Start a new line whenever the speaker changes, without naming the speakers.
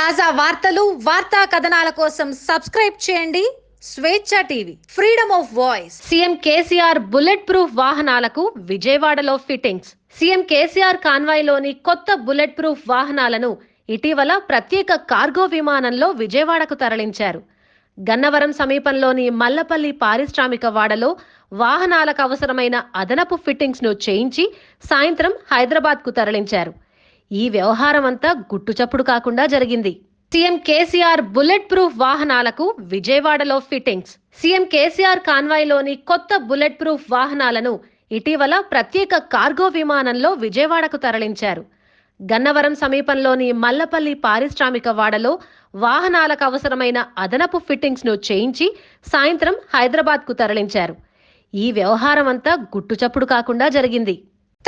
తాజా వార్తలు వార్తా కథనాల కోసం సబ్స్క్రైబ్ చేయండి. Swecha TV freedom of voice. CM KCR bullet proof వాహనాలకు విజయవాడలో ఫిట్టింగ్స్. సీఎం కేసీఆర్ కాన్వాయ్లోని కొత్త బుల్లెట్ ప్రూఫ్ వాహనాలను ఇటీవల ప్రత్యేక కార్గో విమానంలో విజయవాడకు తరలించారు. గన్నవరం సమీపంలోని మల్లపల్లి పారిశ్రామిక వాడలో వాహనాలకు అవసరమైన అదనపు ఫిట్టింగ్స్ను చేయించి సాయంత్రం హైదరాబాద్కు తరలించారు. ఈ వ్యవహారం అంతా గుట్టుచప్పుడు కాకుండా జరిగింది. సీఎం కేసీఆర్ బుల్లెట్ ప్రూఫ్ వాహనాలకు విజయవాడలో ఫిట్టింగ్స్. సీఎం కేసీఆర్ కాన్వాయ్లోని కొత్త బుల్లెట్ ప్రూఫ్ వాహనాలను ఇటీవల ప్రత్యేక కార్గో విమానంలో విజయవాడకు తరలించారు. గన్నవరం సమీపంలోని మల్లపల్లి పారిశ్రామిక వాడలో వాహనాలకు అవసరమైన అదనపు ఫిట్టింగ్స్ను చేయించి సాయంత్రం హైదరాబాద్కు తరలించారు. ఈ వ్యవహారం అంతా గుట్టుచప్పుడు కాకుండా జరిగింది.